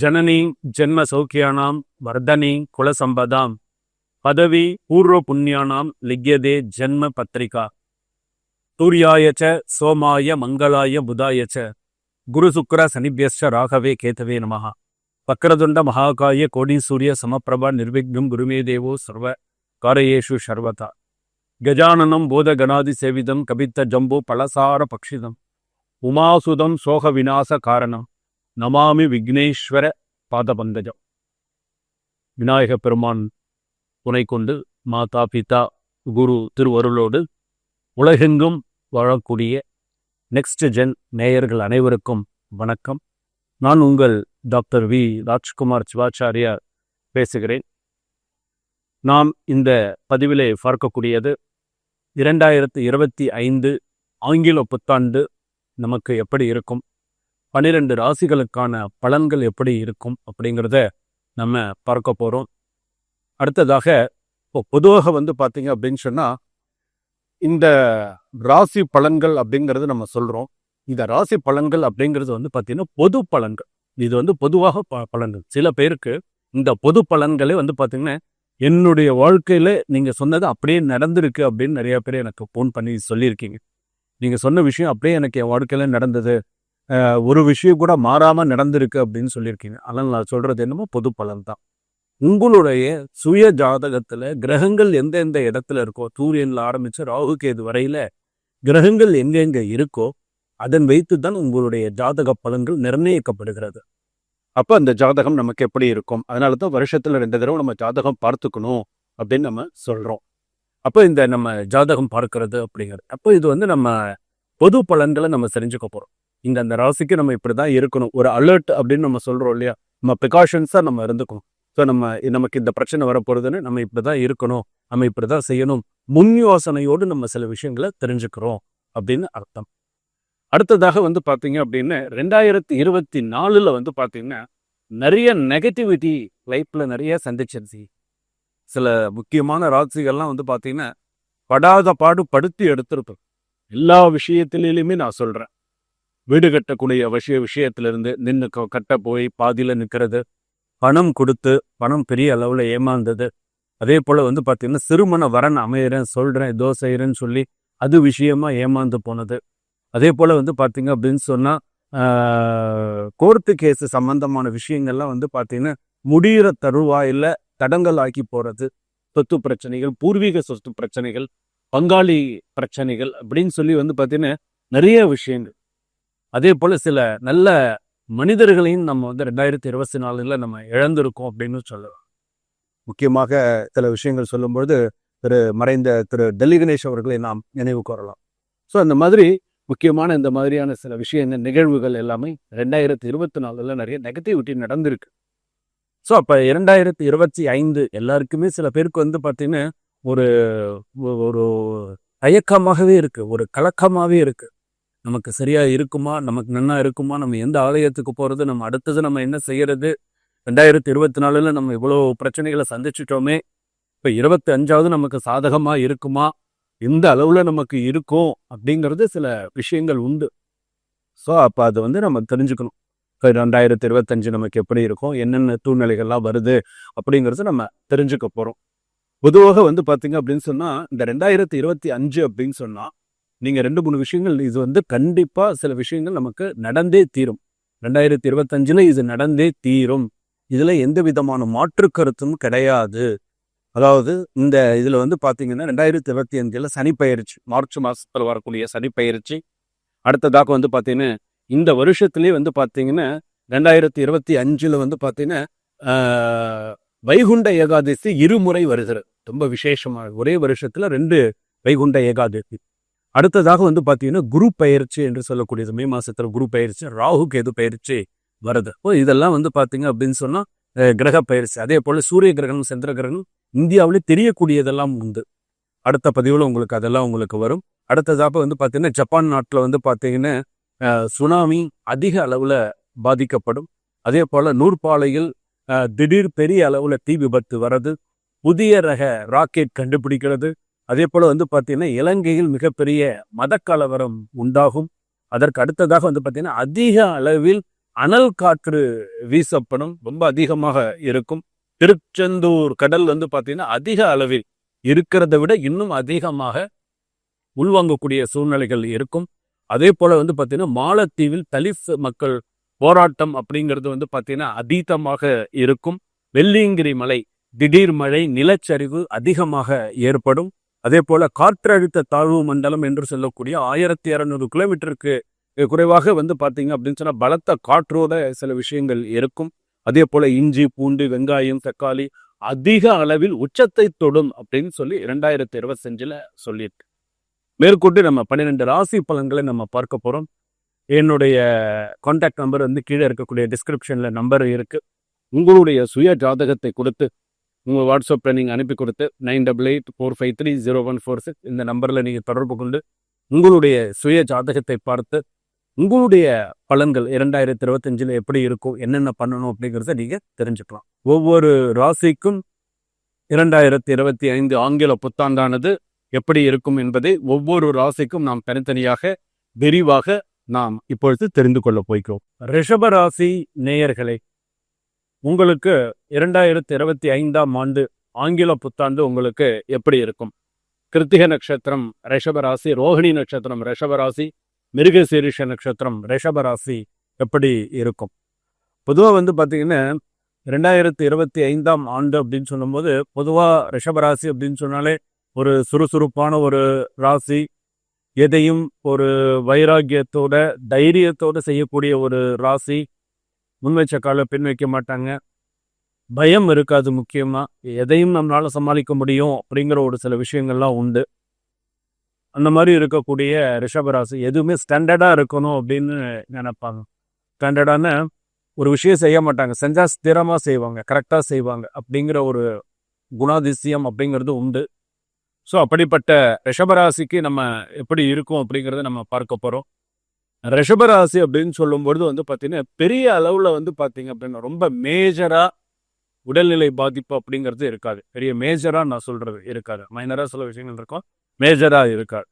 ஜனனி ஜென்ம சௌக்கியானாம் வர்தனி குலசம்பதாம் பதவி பூர்வ புண்ணியானாம் லிக்யதே ஜென்ம பத்திரிகா. சூர்யாயச்ச சோமாய மங்களாய புதாயச்ச குரு சுக்கர சனிபியஸ்ச ராகவே கேதவே நமஹ. வக்ரதுண்ட மகாகாய கோடீசூரிய சமப்பிரபா நிர்விக்னம் குருமே தேவோ சர்வ காரயேஷு சர்வதா. கஜானனம் போதகணாதி சேவிதம் கபித்த ஜம்பு பலசார பக்ஷிதம். உமாசுதம் சோக விநாச காரணம். நமாமி விக்னேஸ்வர பாதபந்தஜம் விநாயக பெருமான் துணை கொண்டு மாதா பிதா குரு திருவருளோடு உலகெங்கும் வாழக்கூடிய நெக்ஸ்ட் ஜென் நேயர்கள் அனைவருக்கும் வணக்கம். நான் உங்கள் டாக்டர் வி. ராஜ்குமார் சிவாச்சாரியா பேசுகிறேன். நாம் இந்த பதிவிலே பார்க்கக்கூடியது இரண்டாயிரத்து இருபத்தி ஐந்து ஆங்கில புத்தாண்டு நமக்கு எப்படி இருக்கும்? பன்னிரெண்டு ராசிகளுக்கான பலன்கள் எப்படி இருக்கும் அப்படிங்கிறத நம்ம பார்க்க போகிறோம் அடுத்ததாக இப்போ பொதுவாக வந்து பார்த்தீங்க அப்படின்னு சொன்னால் இந்த ராசி பலன்கள் அப்படிங்கிறது நம்ம சொல்கிறோம் இந்த ராசி பலன்கள் அப்படிங்கிறது வந்து பார்த்தீங்கன்னா பொது பலன்கள். இது வந்து பொதுவாக ப பலன்கள். சில பேருக்கு இந்த பொது பலன்களே வந்து பார்த்தீங்கன்னா என்னுடைய வாழ்க்கையில நீங்க சொன்னது அப்படியே நடந்திருக்கு அப்படின்னு நிறைய பேர் எனக்கு ஃபோன் பண்ணி சொல்லியிருக்கீங்க. நீங்க சொன்ன விஷயம் அப்படியே எனக்கு என் வாழ்க்கையில நடந்தது. ஒரு விஷயம் கூட மாறாம நடந்திருக்கு அப்படின்னு சொல்லியிருக்கீங்க. ஆனால் நான் சொல்றது என்னமோ பொது பலன் தான் உங்களுடைய சுய ஜாதகத்துல கிரகங்கள் எந்தெந்த இடத்துல இருக்கோ சூரியன்ல ஆரம்பித்து ராகு கேது வரையில கிரகங்கள் எங்கெங்க இருக்கோ அதன் வைத்து தான் உங்களுடைய ஜாதக பலன்கள் நிர்ணயிக்கப்படுகிறது. அப்ப அந்த ஜாதகம் நமக்கு எப்படி இருக்கும்? அதனால தான் வருஷத்துல ரெண்டு தடவை நம்ம ஜாதகம் பார்த்துக்கணும் அப்படின்னு நம்ம சொல்றோம். அப்போ இந்த நம்ம ஜாதகம் பார்க்கறது அப்படிங்கிறது. அப்போ இது வந்து நம்ம பொது பலன்களை நம்ம தெரிஞ்சுக்க போறோம். இந்த அந்த ராசிக்கு நம்ம இப்படிதான் இருக்கணும். ஒரு அலர்ட் அப்படின்னு நம்ம சொல்றோம் இல்லையா? நம்ம ப்ரிகாஷன்ஸா நம்ம இருந்துக்கணும். ஸோ நம்ம நமக்கு இந்த பிரச்சனை வரப்போறதுன்னு நம்ம இப்படி தான் இருக்கணும். நம்ம இப்படிதான் செய்யணும். முன் யோசனையோடு நம்ம சில விஷயங்களை தெரிஞ்சுக்கிறோம் அப்படின்னு அர்த்தம். அடுத்ததாக வந்து பார்த்தீங்க அப்படின்னு ரெண்டாயிரத்தி இருபத்தி நாலுல வந்து பார்த்தீங்கன்னா நிறைய நெகட்டிவிட்டி லைஃப்பில் நிறைய சந்திச்சிருச்சு. சில முக்கியமான ராசிகள்லாம் வந்து பார்த்தீங்கன்னா படாத பாடு படுத்தி எடுத்திருப்போம் எல்லா விஷயத்திலையுமே நான் சொல்றேன். வீடு கட்டக்கூடிய விஷய விஷயத்திலிருந்து நின்று கட்ட போய் பாதியில நிற்கிறது பணம் கொடுத்து பணம் பெரிய அளவில் ஏமாந்தது. அதே போல வந்து பார்த்தீங்கன்னா சிறுமண வரன் அமையிறேன் சொல்றேன் ஏதோ செய்கிறேன்னு சொல்லி அது விஷயமா ஏமாந்து போனது. அதே போல் வந்து பார்த்தீங்க அப்படின்னு சொன்னால் கோர்ட்டு கேஸு சம்பந்தமான விஷயங்கள்லாம் வந்து பார்த்தீங்கன்னா முடிகிற தருவாயில் தடங்கல் ஆக்கி போகிறது சொத்து பிரச்சனைகள் பூர்வீக சொத்து பிரச்சனைகள் பங்காளி பிரச்சனைகள் அப்படின்னு சொல்லி வந்து பார்த்தீங்கன்னா நிறைய விஷயங்கள். அதே போல் சில நல்ல மனிதர்களையும் நம்ம வந்து ரெண்டாயிரத்தி இருபத்தி நாலுல நம்ம இழந்திருக்கோம் அப்படின்னு சொல்லலாம். முக்கியமாக சில விஷயங்கள் சொல்லும்பொழுது திரு மறைந்த திரு டெல்லி கணேஷ் அவர்களை நாம் நினைவு கூறலாம். ஸோ அந்த மாதிரி முக்கியமான இந்த மாதிரியான சில விஷயங்கள் நிகழ்வுகள் எல்லாமே ரெண்டாயிரத்தி இருபத்தி நாலுல நிறைய நெகட்டிவிட்டி நடந்திருக்கு. ஸோ அப்போ இரண்டாயிரத்தி இருபத்தி ஐந்து எல்லாருக்குமே சில பேருக்கு வந்து பார்த்தீங்கன்னா ஒரு ஒரு தயக்கமாகவே இருக்கு ஒரு கலக்கமாகவே இருக்கு. நமக்கு சரியா இருக்குமா? நமக்கு நன்னா இருக்குமா? நம்ம எந்த ஆலயத்துக்கு போறது? நம்ம அடுத்தது நம்ம என்ன செய்யறது? ரெண்டாயிரத்தி இருபத்தி நாலுல நம்ம இவ்வளோ பிரச்சனைகளை சந்திச்சிட்டோமே. இப்போ இருபத்தி அஞ்சாவது நமக்கு சாதகமா இருக்குமா? எந்த அளவுல நமக்கு இருக்கும் அப்படிங்கிறது சில விஷயங்கள் உண்டு. ஸோ அப்போ அது வந்து நம்ம தெரிஞ்சுக்கணும். ரெண்டாயிரத்தி இருபத்தஞ்சு நமக்கு எப்படி இருக்கும்? என்னென்ன சூழ்நிலைகள்லாம் வருது? அப்படிங்கிறது நம்ம தெரிஞ்சுக்க போகிறோம் பொதுவாக வந்து பார்த்தீங்க அப்படின்னு சொன்னால் இந்த ரெண்டாயிரத்தி இருபத்தி அஞ்சு அப்படின்னு சொன்னால் நீங்கள் ரெண்டு மூணு விஷயங்கள் இது வந்து கண்டிப்பாக சில விஷயங்கள் நமக்கு நடந்தே தீரும். ரெண்டாயிரத்தி இருபத்தஞ்சில் இது நடந்தே தீரும். இதில் எந்த விதமான மாற்று கருத்தும் கிடையாது. அதாவது இந்த இதில் வந்து பார்த்தீங்கன்னா ரெண்டாயிரத்தி இருபத்தி அஞ்சில் சனிப்பயிற்சி மார்ச் மாதத்தில் வரக்கூடிய சனிப்பயிற்சி அடுத்ததாக வந்து பார்த்தீங்கன்னா இந்த வருஷத்துலேயே வந்து பார்த்தீங்கன்னா ரெண்டாயிரத்தி இருபத்தி அஞ்சில் வந்து பார்த்தீங்கன்னா வைகுண்ட ஏகாதசி இருமுறை வருகிறது. ரொம்ப விசேஷமாக ஒரே வருஷத்தில் ரெண்டு வைகுண்ட ஏகாதசி. அடுத்ததாக வந்து பார்த்தீங்கன்னா குரு பயிற்சி என்று சொல்லக்கூடியது. மே மாசத்துல குரு பயிற்சி ராகு கேது பயிற்சி வருது. ஓ இதெல்லாம் வந்து பார்த்தீங்க அப்படின்னு சொன்னா கிரக பயிற்சி அதே போல சூரிய கிரகணம் சந்திர கிரகணம் இந்தியாவிலே தெரியக்கூடியதெல்லாம் உண்டு. அடுத்த பதிவில் உங்களுக்கு அதெல்லாம் உங்களுக்கு வரும். அடுத்ததாக வந்து பார்த்தீங்கன்னா ஜப்பான் நாட்டில் வந்து பார்த்தீங்கன்னா அஹ், சுனாமி அதிக அளவில் பாதிக்கப்படும். அதே போல் நூற்பாலையில் அஹ், திடீர் பெரிய அளவில் தீ விபத்து வர்றது புதிய ரக ராக்கெட் கண்டுபிடிக்கிறது அதே போல் வந்து பார்த்தீங்கன்னா இலங்கையில் மிகப்பெரிய மதக்கலவரம் உண்டாகும். அதற்கு அடுத்ததாக வந்து பார்த்தீங்கன்னா அதிக அளவில் அனல் காற்று வீசப்படும் ரொம்ப அதிகமாக இருக்கும். திருச்செந்தூர் கடல் வந்து பார்த்தீங்கன்னா அதிக அளவில் இருக்கிறத விட இன்னும் அதிகமாக உள்வாங்கக்கூடிய சூழ்நிலைகள் இருக்கும். அதே போல வந்து பார்த்தீங்கன்னா மாலத்தீவில் தலித் மக்கள் போராட்டம் அப்படிங்கிறது வந்து பார்த்தீங்கன்னா அதீதமாக இருக்கும். வெள்ளியங்கிரி மலை திடீர் மழை நிலச்சரிவு அதிகமாக ஏற்படும். அதே போல காற்றழுத்த தாழ்வு மண்டலம் என்று சொல்லக்கூடிய ஆயிரத்தி இரநூறு கிலோமீட்டருக்கு குறைவாக வந்து பார்த்தீங்க அப்படின்னு சொன்னால் பலத்த காற்றோட சில விஷயங்கள் இருக்கும். அதே போல இஞ்சி பூண்டு வெங்காயம் தக்காளி அதிக அளவில் உச்சத்தை தொடும் அப்படின்னு சொல்லி இரண்டாயிரத்தி இருபத்தஞ்சில் சொல்லியிருக்கு. மேற்கொண்டு நம்ம பன்னிரெண்டு ராசி பலன்களை நம்ம பார்க்க போறோம். என்னுடைய கான்டாக்ட் நம்பர் வந்து கீழே இருக்கக்கூடிய டிஸ்கிரிப்ஷன்ல நம்பர் இருக்கு. உங்களுடைய சுய ஜாதகத்தை கொடுத்து உங்கள் வாட்ஸ்அப்பில் நீங்கள் அனுப்பி கொடுத்து nine double eight four five three zero one four six இந்த நம்பரில் நீங்கள் தொடர்பு கொண்டு உங்களுடைய சுய ஜாதகத்தை பார்த்து உங்களுடைய பலன்கள் இரண்டாயிரத்தி இருபத்தஞ்சில் எப்படி இருக்கும் என்னென்ன பண்ணணும் அப்படிங்கிறத நீங்கள் தெரிஞ்சுக்கலாம். ஒவ்வொரு ராசிக்கும் இரண்டாயிரத்தி இருபத்தி ஐந்து ஆங்கில புத்தாண்டானது எப்படி இருக்கும் என்பதை ஒவ்வொரு ராசிக்கும் நாம் தனித்தனியாக விரிவாக நாம் இப்பொழுது தெரிந்து கொள்ள போய்க்கிறோம் ரிஷப ராசி நேயர்களே உங்களுக்கு இரண்டாயிரத்தி இருபத்தி ஐந்தாம் ஆண்டு ஆங்கில புத்தாண்டு உங்களுக்கு எப்படி இருக்கும்? கிருத்திக நட்சத்திரம் ரிஷபராசி ரோஹிணி நட்சத்திரம் ரிஷபராசி மிருகசீரிஷ நட்சத்திரம் ரிஷபராசி எப்படி இருக்கும்? பொதுவாக வந்து பார்த்தீங்கன்னா ரெண்டாயிரத்தி இருபத்தி ஐந்தாம் ஆண்டு அப்படின்னு சொல்லும்போது பொதுவாக ரிஷபராசி அப்படின்னு சொன்னாலே ஒரு சுறுசுறுப்பான ஒரு ராசி எதையும் ஒரு வைராக்கியத்தோட தைரியத்தோட செய்யக்கூடிய ஒரு ராசி முன்வைச்ச காலை பின் வைக்க மாட்டாங்க. பயம் இருக்காது முக்கியமாக எதையும் நம்மளால் சமாளிக்க முடியும் அப்படிங்கிற ஒரு சில விஷயங்கள்லாம் உண்டு. அந்த மாதிரி இருக்கக்கூடிய ரிஷபராசி எதுவுமே ஸ்டாண்டர்டாக இருக்கணும் அப்படின்னு நினைப்பாங்க. ஸ்டாண்டர்டான ஒரு விஷயம் செய்ய மாட்டாங்க. செஞ்சால் ஸ்திரமாக செய்வாங்க கரெக்டாக செய்வாங்க அப்படிங்கிற ஒரு குணாதிசயம் அப்படிங்கிறது உண்டு. ஸோ அப்படிப்பட்ட ரிஷபராசிக்கு நம்ம எப்படி இருக்கும் அப்படிங்கிறத நம்ம பார்க்க போகிறோம் ரிஷபராசி அப்படின்னு சொல்லும்பொழுது வந்து பார்த்தீங்கன்னா பெரிய அளவில் வந்து பார்த்தீங்க அப்படின்னா ரொம்ப மேஜராக உடல்நிலை பாதிப்பு அப்படிங்கிறது இருக்காது. பெரிய மேஜராக நான் சொல்கிறது இருக்காது. மைனராக சில விஷயங்கள் இருக்கும். மேஜராக இருக்காது.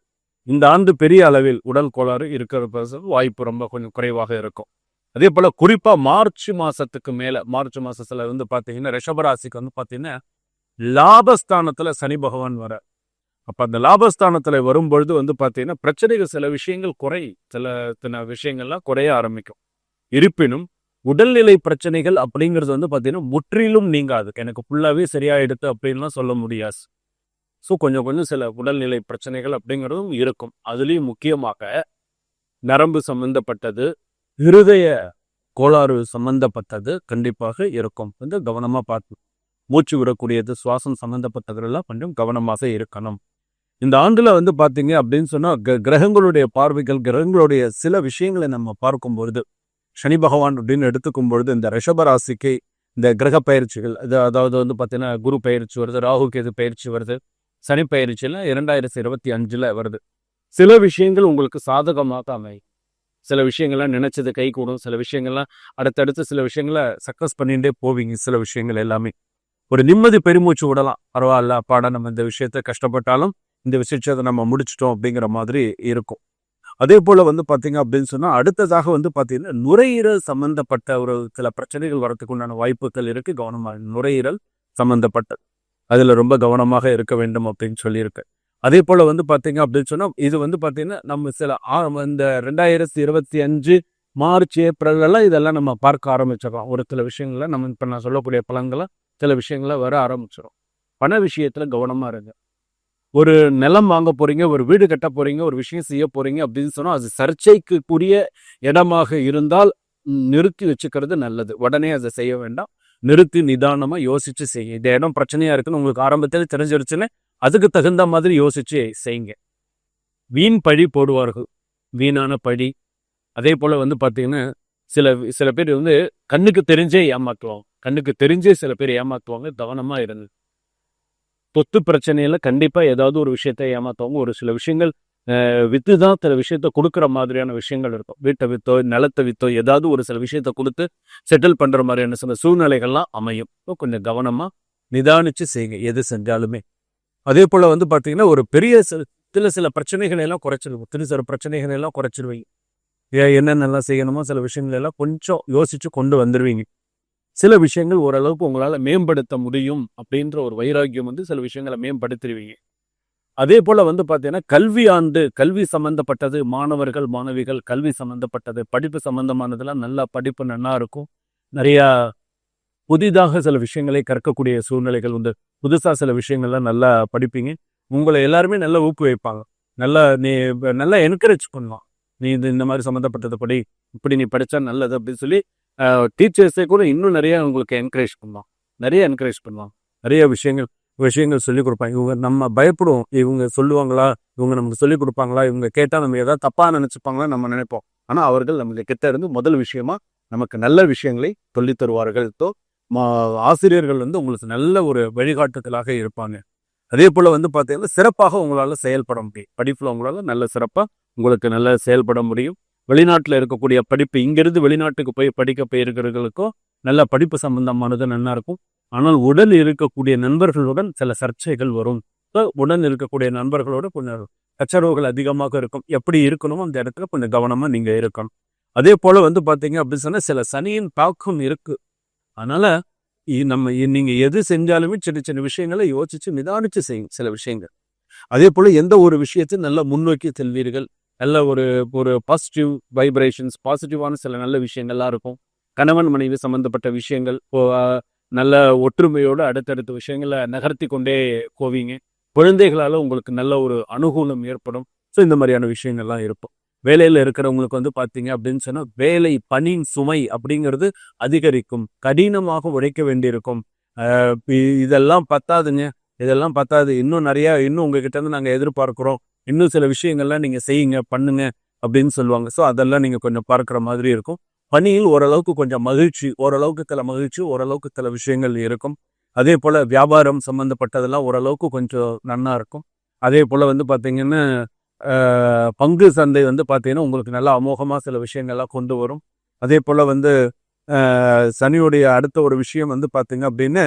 இந்த ஆண்டு பெரிய அளவில் உடல் கோளாறு இருக்கிற வாய்ப்பு ரொம்ப கொஞ்சம் குறைவாக இருக்கும். அதே போல் குறிப்பாக மார்ச் மாதத்துக்கு மேலே மார்ச் மாதத்தில் வந்து பார்த்தீங்கன்னா ரிஷபராசிக்கு வந்து பார்த்தீங்கன்னா லாபஸ்தானத்தில் சனி பகவான் வர அப்போ அந்த லாபஸ்தானத்தில் வரும்பொழுது வந்து பார்த்தீங்கன்னா பிரச்சனைகள் சில விஷயங்கள் குறை சில சில விஷயங்கள்லாம் குறைய ஆரம்பிக்கும். இருப்பினும் உடல்நிலை பிரச்சனைகள் அப்படிங்கிறது வந்து பார்த்தீங்கன்னா முற்றிலும் நீங்காது. எனக்கு ஃபுல்லாகவே சரியாயிடுது அப்படின்லாம் சொல்ல முடியாது. ஸோ கொஞ்சம் கொஞ்சம் சில உடல்நிலை பிரச்சனைகள் அப்படிங்கிறதும் இருக்கும். அதுலேயும் முக்கியமாக நரம்பு சம்பந்தப்பட்டது இருதய கோளாறு சம்பந்தப்பட்டது கண்டிப்பாக இருக்கும். வந்து கவனமாக பார்த்து மூச்சு விடக்கூடியது சுவாசம் சம்பந்தப்பட்டதெல்லாம் கொஞ்சம் கவனமாக இருக்கணும். இந்த ஆண்டுல வந்து பாத்தீங்க அப்படின்னு சொன்னா கிரகங்களுடைய பார்வைகள் கிரகங்களுடைய சில விஷயங்களை நம்ம பார்க்கும் பொழுது சனி பகவான் அப்படின்னு எடுத்துக்கும் பொழுது இந்த ரிஷபராசிக்கு இந்த கிரக பயிற்சிகள் அது அதாவது வந்து பார்த்தீங்கன்னா குரு பயிற்சி வருது ராகு கேது பயிற்சி வருது சனி பயிற்சியெல்லாம் இரண்டாயிரத்தி இருபத்தி அஞ்சுல வருது. சில விஷயங்கள் உங்களுக்கு சாதகமாக தான் அமையும். சில விஷயங்கள்லாம் நினைச்சது கை கூடும் சில விஷயங்கள்லாம் அடுத்தடுத்து சில விஷயங்களை சக்ஸஸ் பண்ணிகிட்டே போவீங்க சில விஷயங்கள் எல்லாமே. ஒரு நிம்மதி பெருமூச்சு விடலாம். பரவாயில்ல அப்பாடா நம்ம இந்த விஷயத்த கஷ்டப்பட்டாலும் இந்த விஷயத்தை நம்ம முடிச்சிட்டோம் அப்படிங்கிற மாதிரி இருக்கும். அதே போல் வந்து பார்த்தீங்க அப்படின்னு சொன்னால் அடுத்ததாக வந்து பார்த்தீங்கன்னா நுரையீரல் சம்பந்தப்பட்ட ஒரு சில பிரச்சனைகள் வரத்துக்கு உண்டான வாய்ப்புகள் இருக்குது கவனமாக நுரையீரல் சம்பந்தப்பட்டது அதில் ரொம்ப கவனமாக இருக்க வேண்டும் அப்படின்னு சொல்லியிருக்கு. அதே போல் வந்து பார்த்தீங்க அப்படின்னு சொன்னால் இது வந்து பார்த்தீங்கன்னா நம்ம சில இந்த ரெண்டாயிரத்தி இருபத்தி அஞ்சு மார்ச் ஏப்ரல்லாம் இதெல்லாம் நம்ம பார்க்க ஆரம்பிச்சிடலாம் ஒரு சில விஷயங்கள நம்ம இப்போ நான் சொல்லக்கூடிய பலன்களை சில விஷயங்கள வர ஆரம்பிச்சிடும் பண விஷயத்தில் கவனமாக இருங்க. ஒரு நிலம் வாங்க போறீங்க ஒரு வீடு கட்ட போறீங்க ஒரு விஷயம் செய்ய போறீங்க அப்படின்னு சொன்னால் அது சர்ச்சைக்குரிய இடமாக இருந்தால் நிறுத்தி வச்சுக்கிறது நல்லது. உடனே அதை செய்ய வேண்டாம். நிறுத்தி நிதானமாக யோசிச்சு செய்யுங்க. இந்த இடம் பிரச்சனையா இருக்குன்னு உங்களுக்கு ஆரம்பத்தில் தெரிஞ்சிருச்சுன்னு அதுக்கு தகுந்த மாதிரி யோசிச்சு செய்யுங்க. வீண் பழி போடுவார்கள். வீணான பழி. அதே போல் வந்து பார்த்தீங்கன்னா சில சில பேர் வந்து கண்ணுக்கு தெரிஞ்சே ஏமாத்துவாங்க. கண்ணுக்கு தெரிஞ்சே சில பேர் ஏமாத்துவாங்க. கவனமாக இருந்து சொத்து பிரச்சனையில கண்டிப்பா ஏதாவது ஒரு விஷயத்த ஏமாத்தவங்க. ஒரு சில விஷயங்கள் வித்து தான் சில விஷயத்த கொடுக்குற மாதிரியான விஷயங்கள் இருக்கும். வீட்டை வித்தோ நிலத்தை வித்தோ ஏதாவது ஒரு சில விஷயத்த கொடுத்து செட்டில் பண்ணுற மாதிரியான சில சூழ்நிலைகள்லாம் அமையும். கொஞ்சம் கவனமாக நிதானிச்சு செய்யுங்க எது செஞ்சாலுமே. அதே போல் வந்து பார்த்தீங்கன்னா ஒரு பெரிய சில சில பிரச்சனைகளை எல்லாம் குறைச்சிருவோம் திரு சில பிரச்சனைகளை எல்லாம் குறைச்சிருவீங்க. ஏ- என்னென்னலாம் செய்யணுமோ சில விஷயங்கள் எல்லாம் கொஞ்சம் யோசிச்சு கொண்டு வந்துடுவீங்க சில விஷயங்கள் ஓரளவுக்கு உங்களால் மேம்படுத்த முடியும் அப்படின்ற ஒரு வைராக்கியம் வந்து சில விஷயங்களை மேம்படுத்திடுவீங்க அதே போல வந்து பார்த்தீங்கன்னா கல்வி ஆண்டு கல்வி சம்பந்தப்பட்டது மாணவர்கள் மாணவிகள் கல்வி சம்பந்தப்பட்டது படிப்பு சம்பந்தமானதெல்லாம் நல்லா படிப்பு நல்லா இருக்கும். நிறையா புதிதாக சில விஷயங்களை கற்கக்கூடிய சூழ்நிலைகள் உண்டு. புதுசாக சில விஷயங்கள்லாம் நல்லா படிப்பீங்க. உங்களை எல்லாருமே நல்லா ஊக்குவிப்பாங்க. நல்லா நீ நல்லா என்கரேஜ் பண்ணலாம் நீ இது இந்த மாதிரி சம்மந்தப்பட்டது படி இப்படி நீ படித்தா நல்லது அப்படின்னு சொல்லி டீச்சர்ஸே கூட இன்னும் நிறைய உங்களுக்கு என்கரேஜ் பண்ணலாம் நிறைய என்கரேஜ் பண்ணலாம் நிறைய விஷயங்கள் விஷயங்கள் சொல்லிக் கொடுப்பாங்க. இவங்க நம்ம பயப்படுவோம். இவங்க சொல்லுவாங்களா? இவங்க நமக்கு சொல்லிக் கொடுப்பாங்களா? இவங்க கேட்டால் நம்ம ஏதாவது தப்பாக நினச்சிப்பாங்களா நம்ம நினைப்போம். ஆனால் அவர்கள் நம்மளுக்கு கிட்ட இருந்து முதல் விஷயமா நமக்கு நல்ல விஷயங்களை சொல்லித் தருவார்கள். தோ மா ஆசிரியர்கள் வந்து உங்களுக்கு நல்ல ஒரு வழிகாட்டுதலாக இருப்பாங்க. அதே போல் வந்து பார்த்தீங்கன்னா சிறப்பாக உங்களால் செயல்பட முடியும். படிப்பில் உங்களால் நல்ல சிறப்பாக உங்களுக்கு நல்லா செயல்பட முடியும். வெளிநாட்டில் இருக்கக்கூடிய படிப்பு இங்கிருந்து வெளிநாட்டுக்கு போய் படிக்க போயிருக்கிறவர்களுக்கும் நல்ல படிப்பு சம்பந்தமானது நல்லா இருக்கும். ஆனால் உடன் இருக்கக்கூடிய நண்பர்களுடன் சில சர்ச்சைகள் வரும். So, உடன் இருக்கக்கூடிய நண்பர்களோட கொஞ்சம் சச்சரவுகள் அதிகமாக இருக்கும். எப்படி இருக்கணுமோ அந்த இடத்துல கொஞ்சம் கவனமாக நீங்கள் இருக்கணும். அதே போல் வந்து பார்த்தீங்க அப்படின்னு சொன்னால் சில சனியின் தாக்கம் இருக்கு. அதனால நம்ம நீங்கள் நீங்க எது செஞ்சாலுமே சின்ன சின்ன விஷயங்களை யோசிச்சு நிதானிச்சு செய்யும் சில விஷயங்கள். அதே போல எந்த ஒரு விஷயத்தையும் நல்லா முன்னோக்கி செல்வீர்கள். நல்ல ஒரு ஒரு பாசிட்டிவ் வைப்ரேஷன்ஸ் பாசிட்டிவான சில நல்ல விஷயங்கள்லாம் இருக்கும். கணவன் மனைவி சம்பந்தப்பட்ட விஷயங்கள் நல்ல ஒற்றுமையோடு அடுத்தடுத்த விஷயங்களை நகர்த்தி கொண்டே போவீங்க. குழந்தைகளால் உங்களுக்கு நல்ல ஒரு அனுகூலம் ஏற்படும். ஸோ இந்த மாதிரியான விஷயங்கள்லாம் இருக்கும். வேலையில் இருக்கிறவங்களுக்கு வந்து பார்த்தீங்க அப்படின்னு சொன்னால் வேலை பணியின் சுமை அப்படிங்கிறது அதிகரிக்கும். கடினமாக உழைக்க வேண்டியிருக்கும். இதெல்லாம் பத்தாதுங்க. இதெல்லாம் பத்தாது. இன்னும் நிறையா இன்னும் உங்ககிட்ட இருந்து நாங்கள் எதிர்பார்க்குறோம். இன்னும் சில விஷயங்கள்லாம் நீங்கள் செய்யுங்க பண்ணுங்க அப்படின்னு சொல்லுவாங்க. ஸோ அதெல்லாம் நீங்கள் கொஞ்சம் பார்க்குற மாதிரி இருக்கும். பணியில் ஓரளவுக்கு கொஞ்சம் மகிழ்ச்சி ஓரளவுக்கு சில மகிழ்ச்சி ஓரளவுக்கு சில விஷயங்கள் இருக்கும். அதே போல் வியாபாரம் சம்மந்தப்பட்டதெல்லாம் ஓரளவுக்கு கொஞ்சம் நன்னா இருக்கும். அதே போல் வந்து பார்த்தீங்கன்னா பங்கு சந்தை வந்து பார்த்தீங்கன்னா உங்களுக்கு நல்லா அமோகமாக சில விஷயங்கள்லாம் கொண்டு வரும். அதே போல் வந்து சனியுடைய அடுத்த ஒரு விஷயம் வந்து பார்த்தீங்க அப்படின்னு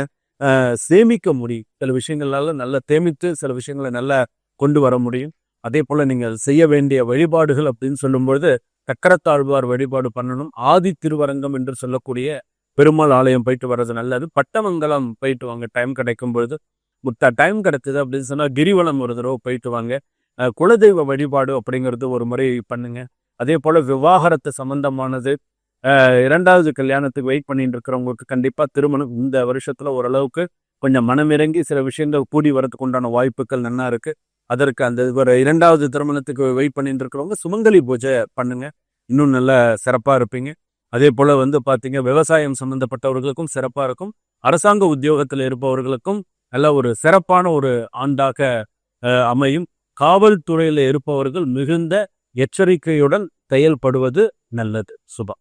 சேமிக்க முடியும். சில விஷயங்களால நல்லா சேமித்து சில விஷயங்களை நல்லா கொண்டு வர முடியும். அதே போல் நீங்கள் செய்ய வேண்டிய வழிபாடுகள் அப்படின்னு சொல்லும்பொழுது சக்கரத்தாழ்வார் வழிபாடு பண்ணணும். ஆதி திருவரங்கம் என்று சொல்லக்கூடிய பெருமாள் ஆலயம் போயிட்டு வர்றது நல்லது. பட்டமங்கலம் போயிட்டு வாங்க. டைம் கிடைக்கும் பொழுது முத்த டைம் கிடைச்சது அப்படின்னு சொன்னால் கிரிவலம் ஒரு தடவை போயிட்டு வாங்க. குலதெய்வ வழிபாடு அப்படிங்கிறது ஒரு முறை பண்ணுங்க. அதே போல் விவாகரத்து சம்பந்தமானது இரண்டாவது கல்யாணத்துக்கு வெயிட் பண்ணிட்டு இருக்கிறவங்களுக்கு கண்டிப்பாக திருமணம். இந்த வருஷத்தில் ஓரளவுக்கு கொஞ்சம் மனமிறங்கி சில விஷயங்கள் கூடி வரதுக்கு உண்டான வாய்ப்புகள் நல்லா இருக்குது அதற்கு அந்த ஒரு இரண்டாவது திருமணத்துக்கு வெயிட் பண்ணிட்டு இருக்கிறவங்க சுமங்கலி பூஜை பண்ணுங்க. இன்னும் நல்ல சிறப்பாக இருப்பீங்க. அதே போல் வந்து பார்த்தீங்க விவசாயம் சம்பந்தப்பட்டவர்களுக்கும் சிறப்பாக இருக்கும். அரசாங்க உத்தியோகத்தில் இருப்பவர்களுக்கும் நல்ல ஒரு சிறப்பான ஒரு ஆண்டாக அமையும். காவல்துறையில் இருப்பவர்கள் மிகுந்த எச்சரிக்கையுடன் செயல்படுவது நல்லது. சுபா